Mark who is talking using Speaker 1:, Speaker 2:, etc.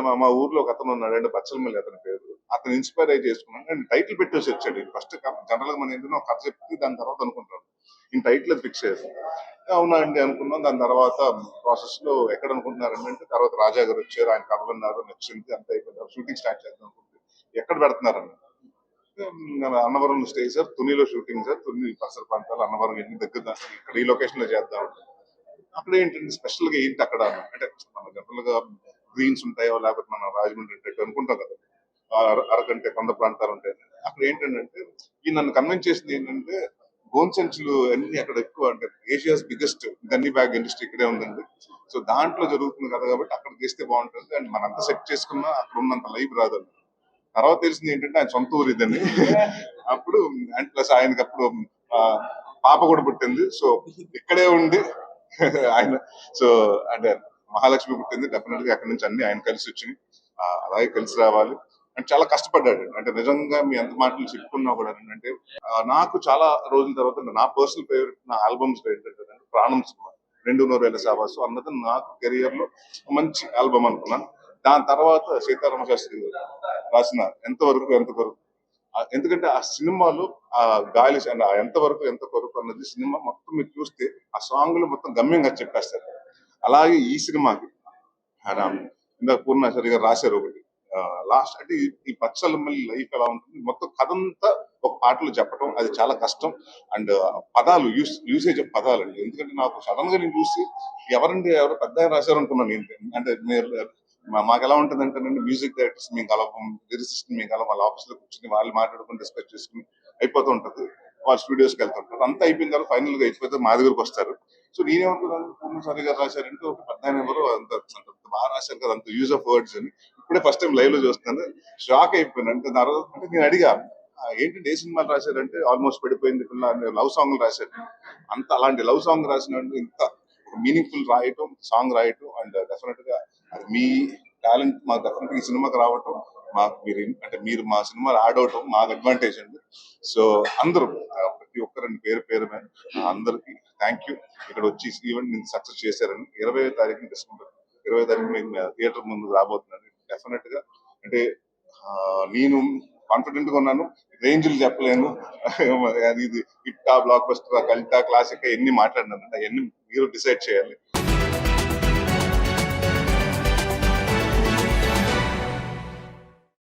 Speaker 1: మా- మా ఊర్లో ఒక అతను ఉన్నాడు అంటే బచ్చలమల్లి అతని పేరు. అతను ఇన్స్పైర్ అయ్యి చేసుకున్నాను అండ్ టైటిల్ పెట్టేసి వచ్చాడు. ఫస్ట్ జనరల్గా మనం ఏంటంటే ఒక కథ చెప్తే దాని తర్వాత అనుకుంటాడు ఈ టైటిల్ ఫిక్స్ చేసాం. అవునా అండి అనుకున్నాం. దాని తర్వాత ప్రాసెస్లో ఎక్కడ అనుకుంటున్నారు అంటే తర్వాత రాజా గారు వచ్చారు. ఆయన కథ విన్నారు నచ్చింది అంత అయిపోయింది. షూటింగ్ స్టార్ట్ చేద్దాం అనుకుంటే. ఎక్కడ పెడుతున్నారని అన్నవరం స్టే సార్. తునిలో షూటింగ్ సార్. తుని పరిసర ప్రాంతాలు అన్నవరం ఎన్ని దగ్గర ఇక్కడ ఈ లొకేషన్లో చేద్దాం అక్కడ ఏంటంటే స్పెషల్గా ఏంటి అక్కడ? అంటే మన జనరల్గా గ్రీన్స్ ఉంటాయో లేకపోతే మన రాజమండ్రి అంటే అనుకుంటాం కదా. అరకంటే అరగంట కొండ ప్రాంతాలు ఉంటాయి. అక్కడ ఏంటంటే ఈ నన్ను కన్విన్స్ చేసింది ఏంటంటే గోన్ అన్ని అక్కడ ఎక్కువ అంటే Asia's biggest gunny bag industry ఇక్కడే ఉందండి. సో దాంట్లో జరుగుతుంది కదా కాబట్టి అక్కడ చేస్తే బాగుంటుంది. అండ్ మనంతా సెట్ చేసుకున్నా అక్కడ ఉన్నంత లైఫ్ రాదండి. తర్వాత తెలిసింది ఏంటంటే ఆయన సొంత ఊరు ఇదండి. అప్పుడు అండ్ ప్లస్ ఆయనకి అప్పుడు ఆ, పాప కూడా పుట్టింది. సో ఇక్కడే ఉండి ఆయన సో అంటే మహాలక్ష్మి పుట్టింది. డెఫినెట్గా అక్కడి నుంచి అన్ని ఆయన కలిసి వచ్చినాయి. ఆ, అలాగే కలిసి రావాలి. అండ్ చాలా కష్టపడ్డాడు అంటే నిజంగా మీ ఎంత మాటలు చెప్పుకున్నా కూడా ఏంటంటే నాకు చాలా రోజుల తర్వాత నా పర్సనల్ ఫేవరెట్ నా ఆల్బమ్స్ ఏంటంటే ప్రాణం సినిమా రెండున్నర వేల సావాసు అన్నది నాకు కెరియర్లో మంచి ఆల్బమ్ అనుకున్నాను. దాని తర్వాత సీతారామ శాస్త్రి రాసిన ఎంతవరకు ఎంతవరకు? కొరకు ఎందుకంటే ఆ సినిమాలో ఆ గాలి ఎంతవరకు ఎంత కొరకు అన్నది సినిమా మొత్తం మీరు చూస్తే ఆ సాంగ్లో మొత్తం గమ్యంగా చెప్పేస్తారు. అలాగే ఈ సినిమాకి. ఆయన ఇందాక పూర్ణాచారి గారు రాశారు ఒకటి. లాస్ట్ అంటే ఈ- ఈ పచ్చల మళ్ళీ లైఫ్ ఎలా ఉంటుంది? మొత్తం కథ అంతా ఒక పాటలో చెప్పడం అది చాలా కష్టం. అండ్ పదాలు యూస్ యూసేజ్ ఆఫ్ పదాలు అండి. ఎందుకంటే నాకు సడన్గా నేను చూసి ఎవరండి ఎవరు పెద్ద రాశారు అనుకున్నాను నేను. అంటే మీరు మాకు ఎలా ఉంటుంది అంటే మ్యూజిక్ డైరెక్టర్స్ మేము కలవం లిరిసిస్ట్ మేము కలవం వాళ్ళ ఆఫీస్లో కూర్చొని వాళ్ళు మాట్లాడుకుని డిస్కస్ చేసుకుని అయిపోతూ ఉంటుంది. వాళ్ళ స్టూడియోస్కి వెళ్తుంటారు. అంతా అయిపోయిన తర్వాత ఫైనల్గా అయిపోతే మా దగ్గరకు వస్తారు. సో నేనేమనుకున్నాను పూర్ణసారి గారు రాశారంటే ఒక పెద్ద ఎవరు అంత బాగా రాశారు కదా అంత యూజ్ ఆఫ్ వర్డ్స్ అని. ఇప్పుడే ఫస్ట్ టైం లైవ్లో చూస్తున్నాను. షాక్ అయిపోయాను. అంటే నా రోజు- అంటే నేను అడిగా ఏంటంటే ఏ సినిమాలు రాశారంటే? ఆల్మోస్ట్ పడిపోయింది పిల్ల లవ్ సాంగ్ రాశారు. అంత అలాంటి లవ్ సాంగ్ రాసిన ఇంత మీనింగ్ఫుల్ రాయటం సాంగ్ రాయటం అండ్ డెఫినెట్గా అది మీ టాలెంట్ మా డెఫినెట్ ఈ సినిమాకి రావటం మాకు మీరు అంటే మీరు మా సినిమా యాడ్ అవటం మాకు అడ్వాంటేజ్ అండి. సో అందరూ ప్రతి ఒక్కరండి పేరు పేరు మీద అందరికి థ్యాంక్ యూ ఇక్కడ వచ్చి ఈవెంట్ నేను సక్సెస్ చేశారని ఇరవై తారీఖు డిసెంబర్ ఇరవై తారీఖు నేను థియేటర్ ముందు రాబోతున్నాను. డెఫినెట్గా అంటే నేను కాన్ఫిడెంట్గా ఉన్నాను. రేంజ్లు చెప్పలేను. ఇది హిట్టా బ్లాక్ బస్టర్ కల్టా క్లాసిక్ ఎన్ని మాట్లాడినాను అవన్నీ మీరు డిసైడ్ చేయాలి.